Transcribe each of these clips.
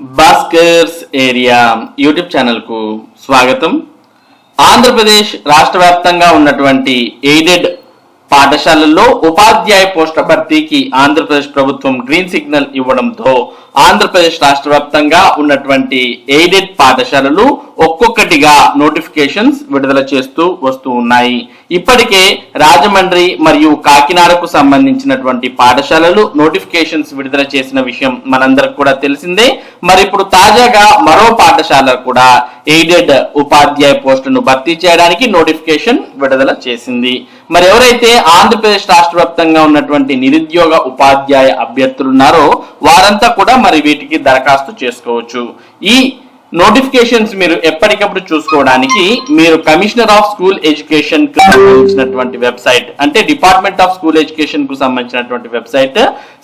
Bhaskar's area YouTube ఛానల్కు స్వాగతం. ఆంధ్రప్రదేశ్ రాష్ట్ర వ్యాప్తంగా ఉన్నటువంటి ఎయిడెడ్ పాఠశాలల్లో ఉపాధ్యాయ పోస్టుల భర్తీకి ఆంధ్రప్రదేశ్ ప్రభుత్వం గ్రీన్ సిగ్నల్ ఇవ్వడంతో ఆంధ్రప్రదేశ్ రాష్ట్ర వ్యాప్తంగా ఉన్నటువంటి ఎయిడెడ్ పాఠశాలలు ఒక్కొక్కటిగా నోటిఫికేషన్స్ విడుదల చేస్తూ వస్తూ ఉన్నాయి. ఇప్పటికే రాజమండ్రి మరియు కాకినాడకు సంబంధించినటువంటి పాఠశాలలు నోటిఫికేషన్స్ విడుదల చేసిన విషయం మనందరికి కూడా తెలిసిందే. మరి ఇప్పుడు తాజాగా మరో పాఠశాల కూడా ఎయిడెడ్ ఉపాధ్యాయ పోస్టును భర్తీ చేయడానికి నోటిఫికేషన్ విడుదల చేసింది. మరి ఎవరైతే ఆంధ్రప్రదేశ్ రాష్ట్ర వ్యాప్తంగా ఉన్నటువంటి నిరుద్యోగ ఉపాధ్యాయ అభ్యర్థులు ఉన్నారో వారంతా కూడా మరి వీటికి దరఖాస్తు చేసుకోవచ్చు. ఈ నోటిఫికేషన్స్ మీరు ఎప్పటికప్పుడు చూసుకోవడానికి మీరు కమిషనర్ ఆఫ్ స్కూల్ ఎడ్యుకేషన్కు సంబంధించినటువంటి వెబ్సైట్ అంటే డిపార్ట్మెంట్ ఆఫ్ స్కూల్ ఎడ్యుకేషన్కు సంబంధించినటువంటి website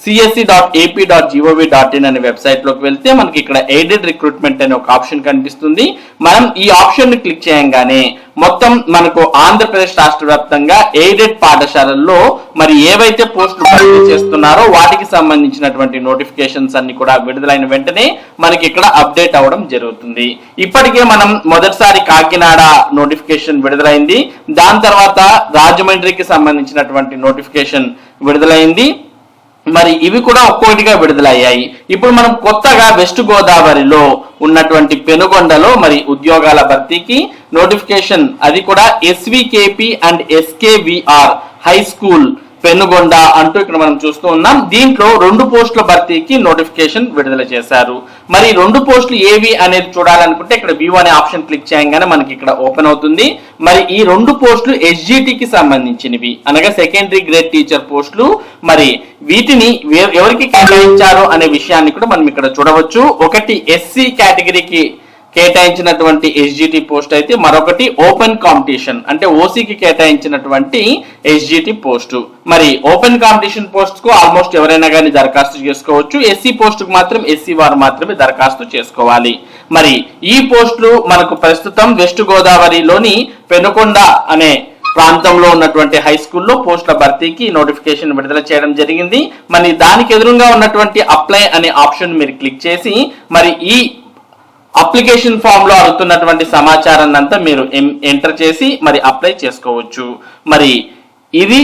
CSE dot AP dot GOV dot in అనే వెబ్సైట్లోకి వెళ్తే మనకి ఇక్కడ ఎయిడెడ్ రిక్రూట్మెంట్ అనే ఒక ఆప్షన్ కనిపిస్తుంది. మనం ఈ ఆప్షన్ని క్లిక్ చేయంగానే మొత్తం మనకు ఆంధ్రప్రదేశ్ రాష్ట్ర వ్యాప్తంగా ఎయిడెడ్ పాఠశాలల్లో మరి ఏవైతే పోస్టులు భర్తీ చేస్తున్నారో వాటికి సంబంధించినటువంటి నోటిఫికేషన్స్ అన్ని కూడా విడుదలైన వెంటనే మనకి ఇక్కడ అప్డేట్ అవ్వడం జరుగుతుంది. ఇప్పటికే మనం మొదటిసారి కాకినాడ నోటిఫికేషన్ విడుదలైంది. దాని తర్వాత రాజమండ్రికి సంబంధించినటువంటి నోటిఫికేషన్ విడుదలైంది. మరి ఇవి కూడా ఒక్కొక్కటిగా విడుదలయ్యాయి. ఇప్పుడు మనం కొత్తగా వెస్ట్ గోదావరిలో ఉన్నటువంటి పెనుగొండలో మరి ఉద్యోగాల భర్తీకి నోటిఫికేషన్ అది కూడా SVKP and SKVR high school Penugonda అంటూ ఇక్కడ మనం చూస్తూ ఉన్నాం. దీంట్లో రెండు పోస్టుల భర్తీకి నోటిఫికేషన్ విడుదల చేశారు. మరి రెండు పోస్టులు ఏవి అనేది చూడాలనుకుంటే ఇక్కడ వ్యూ అనే ఆప్షన్ క్లిక్ చేయగానే మనకి ఇక్కడ ఓపెన్ అవుతుంది. మరి ఈ రెండు పోస్టులు ఎస్జిటికి సంబంధించినవి. అనగా సెకండరీ గ్రేడ్ టీచర్ పోస్టులు. మరి వీటిని ఎవరికి కేటాయించారు అనే విషయాన్ని కూడా మనం ఇక్కడ చూడవచ్చు. ఒకటి ఎస్సీ కేటగిరీకి కేటాయించినటువంటి ఎస్జిటి పోస్ట్ అయితే మరొకటి ఓపెన్ కాంపిటీషన్ అంటే ఓసీకి కేటాయించినటువంటి ఎస్జిటి పోస్టు మరి ఓపెన్ కాంపిటీషన్ పోస్ట్కు ఆల్మోస్ట్ ఎవరైనా కానీ దరఖాస్తు చేసుకోవచ్చు. ఎస్సీ పోస్ట్కు మాత్రం ఎస్సీ వారు మాత్రమే దరఖాస్తు చేసుకోవాలి. మరి ఈ పోస్టులు మనకు ప్రస్తుతం వెస్ట్ గోదావరిలోని పెనుకొండ అనే ప్రాంతంలో ఉన్నటువంటి హై స్కూల్లో పోస్టుల భర్తీకి నోటిఫికేషన్ విడుదల చేయడం జరిగింది. మరి దానికి ఎదురుగా ఉన్నటువంటి అప్లై అనే ఆప్షన్ మీరు క్లిక్ చేసి మరి ఈ అప్లికేషన్ ఫామ్లో అడుగుతున్నటువంటి సమాచారాన్ని అంతా మీరు ఎం- ఎంటర్ చేసి మరి అప్లై చేసుకోవచ్చు. మరి ఇది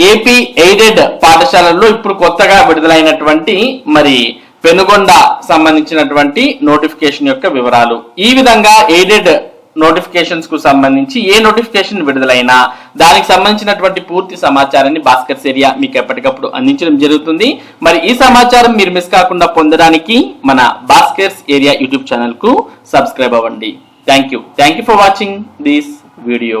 ఏపీ ఎయిడెడ్ పాఠశాలల్లో ఇప్పుడు కొత్తగా విడుదలైనటువంటి మరి పెనుగొండ సంబంధించినటువంటి నోటిఫికేషన్ యొక్క వివరాలు. ఈ విధంగా ఎయిడెడ్ నోటిఫికేషన్స్కు సంబంధించి ఏ నోటిఫికేషన్ విడుదలైనా దానికి సంబంధించినటువంటి పూర్తి సమాచారాన్ని భాస్కర్ ఏరియా మీకు ఎప్పటికప్పుడు అందించడం జరుగుతుంది. మరి ఈ సమాచారం మీరు మిస్ కాకుండా పొందడానికి మన భాస్కర్స్ ఏరియా యూట్యూబ్ ఛానల్కు సబ్స్క్రైబ్ అవ్వండి. Thank you thank you for watching this video.